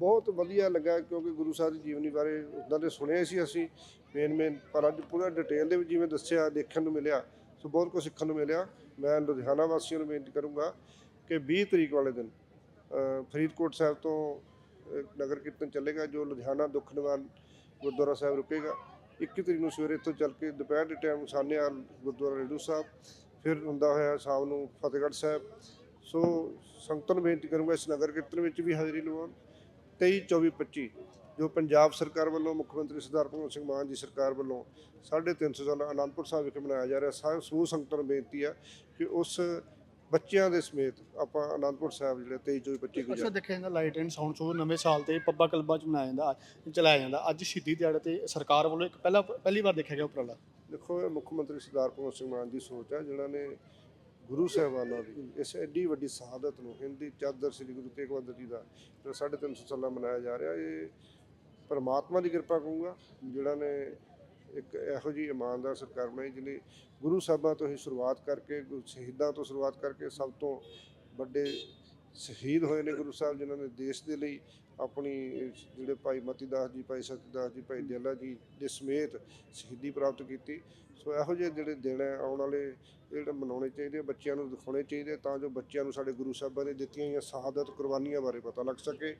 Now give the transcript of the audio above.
ਬਹੁਤ ਵਧੀਆ ਲੱਗਾ ਕਿਉਂਕਿ ਗੁਰੂ ਸਾਹਿਬ ਦੀ ਜੀਵਨੀ ਬਾਰੇ ਉਦਾਂ ਦੇ ਸੁਣਿਆ ਸੀ ਅਸੀਂ ਮੇਨ ਮੇਨ ਪਰ ਅੱਜ ਪੂਰਾ ਡਿਟੇਲ ਦੇ ਵਿੱਚ ਜਿਵੇਂ ਦੱਸਿਆ, ਦੇਖਣ ਨੂੰ ਮਿਲਿਆ, ਸੋ ਬਹੁਤ ਕੁਝ ਸਿੱਖਣ ਨੂੰ ਮਿਲਿਆ। ਮੈਂ ਲੁਧਿਆਣਾ ਵਾਸੀਆਂ ਨੂੰ ਬੇਨਤੀ ਕਰੂੰਗਾ ਕਿ 20 ਤਰੀਕ ਵਾਲੇ ਦਿਨ ਫਰੀਦਕੋਟ ਸਾਹਿਬ ਤੋਂ ਨਗਰ ਕੀਰਤਨ ਚੱਲੇਗਾ, ਜੋ ਲੁਧਿਆਣਾ ਦੁੱਖ ਨਿਵਾਰਨ ਗੁਰਦੁਆਰਾ ਸਾਹਿਬ ਰੁਕੇਗਾ। 21 ਤਰੀਕ ਨੂੰ ਸਵੇਰੇ ਇੱਥੋਂ ਚੱਲ ਕੇ ਦੁਪਹਿਰ ਦੇ ਟਾਈਮ ਸਾਨੇਵਾਲ ਗੁਰਦੁਆਰਾ ਰੇਡੂ ਸਾਹਿਬ, ਫਿਰ ਹੁੰਦਾ ਹੋਇਆ ਸ਼ਾਮ ਨੂੰ ਫਤਿਹਗੜ੍ਹ ਸਾਹਿਬ। ਸੋ ਸੰਗਤਾਂ ਨੂੰ ਬੇਨਤੀ ਕਰੂੰਗਾ ਇਸ ਨਗਰ ਕੀਰਤਨ ਵਿੱਚ ਵੀ ਹਾਜ਼ਰੀ ਲਵਾਉਣ। 23 24 25 ਜੋ ਪੰਜਾਬ ਸਰਕਾਰ ਵੱਲੋਂ ਮੁੱਖ ਮੰਤਰੀ ਸਰਦਾਰ ਭਗਵੰਤ ਸਿੰਘ ਮਾਨ ਜੀ ਸਰਕਾਰ ਵੱਲੋਂ 350 ਸਾਲਾ ਅਨੰਦਪੁਰ ਸਾਹਿਬ ਵਿਖੇ ਮਨਾਇਆ ਜਾ ਰਿਹਾ। ਸਾਰੇ ਸਮੂਹ ਸੰਗਤਾਂ ਨੂੰ ਬੇਨਤੀ ਹੈ ਕਿ ਉਸ ਬੱਚਿਆਂ ਦੇ ਸਮੇਤ ਆਪਾਂ ਅਨੰਦਪੁਰ ਸਾਹਿਬ ਜਿਹੜੇ 23 24 25 ਅਕਸਰ ਗੁਜ਼ਾਰ ਦੇਖਿਆ ਜਾਂਦਾ ਲਾਈਟ ਐਂਡ ਸਾਊਂਡ ਸ਼ੋਅ ਨਵੇਂ ਸਾਲ ਤੇ ਪੱਬਾ ਕਲਬਾਂ ਚ ਮਨਾਇਆ ਜਾਂਦਾ ਚਲਾਇਆ ਜਾਂਦਾ। ਅੱਜ ਸ਼ਹੀਦੀ ਦਿਹਾੜੇ ਤੇ ਸਰਕਾਰ ਵੱਲੋਂ ਇੱਕ ਪਹਿਲਾ ਪਹਿਲੀ ਵਾਰ ਦੇਖਿਆ ਗਿਆ ਉਪਰਾਲਾ। ਦੇਖੋ ਇਹ ਮੁੱਖ ਮੰਤਰੀ ਸਰਦਾਰ ਭਗਵੰਤ ਸਿੰਘ ਮਾਨ ਦੀ ਸੋਚ ਹੈ ਜਿਨ੍ਹਾਂ ਨੇ ਗੁਰੂ ਸਾਹਿਬਾਨਾਂ ਦੀ, ਇਸ ਐਡੀ ਵੱਡੀ ਸ਼ਹਾਦਤ ਨੂੰ ਹਿੰਦੀ ਚਾਦਰ ਸ੍ਰੀ ਗੁਰੂ ਤੇਗ ਬਹਾਦਰ ਜੀ ਦਾ ਜਿਹੜਾ 350 ਸਾਲਾਂ ਮਨਾਇਆ ਜਾ ਰਿਹਾ, ਇਹ ਪਰਮਾਤਮਾ ਦੀ ਕਿਰਪਾ ਕਹੂੰਗਾ ਜਿਹੜਾ ਨੇ ਇੱਕ ਇਹੋ ਜਿਹੀ ਇਮਾਨਦਾਰ ਸਰਕਾਰ ਬਣਾਈ, ਜਿਹਨੇ ਗੁਰੂ ਸਾਹਿਬਾਂ ਤੋਂ ਹੀ ਸ਼ੁਰੂਆਤ ਕਰਕੇ, ਗੁਰੂ ਸ਼ਹੀਦਾਂ ਤੋਂ ਸ਼ੁਰੂਆਤ ਕਰਕੇ ਸਭ ਤੋਂ ਵੱਡੇ ਸ਼ਹੀਦ ਹੋਏ ਨੇ ਗੁਰੂ ਸਾਹਿਬ ਜਿਨ੍ਹਾਂ ਨੇ ਦੇਸ਼ ਦੇ ਲਈ ਆਪਣੀ ਜਿਹੜੇ ਭਾਈ ਮਤੀ ਦਾਸ ਜੀ ਭਾਈ ਸਤਿਦਾਸ ਜੀ ਭਾਈ ਦਿਆਲਾ ਜੀ ਦੇ ਸਮੇਤ ਸ਼ਹੀਦੀ ਪ੍ਰਾਪਤ ਕੀਤੀ। ਸੋ ਇਹੋ ਜਿਹੇ ਜਿਹੜੇ ਦਿਨ ਹੈ ਆਉਣ ਵਾਲੇ ਇਹ ਜਿਹੜੇ ਮਨਾਉਣੇ ਚਾਹੀਦੇ ਆ, ਬੱਚਿਆਂ ਨੂੰ ਦਿਖਾਉਣੇ ਚਾਹੀਦੇ ਤਾਂ ਜੋ ਬੱਚਿਆਂ ਨੂੰ ਸਾਡੇ ਗੁਰੂ ਸਾਹਿਬਾਂ ਨੇ ਦਿੱਤੀਆਂ ਹੋਈਆਂ ਸ਼ਹਾਦਤ ਕੁਰਬਾਨੀਆਂ ਬਾਰੇ ਪਤਾ ਲੱਗ ਸਕੇ।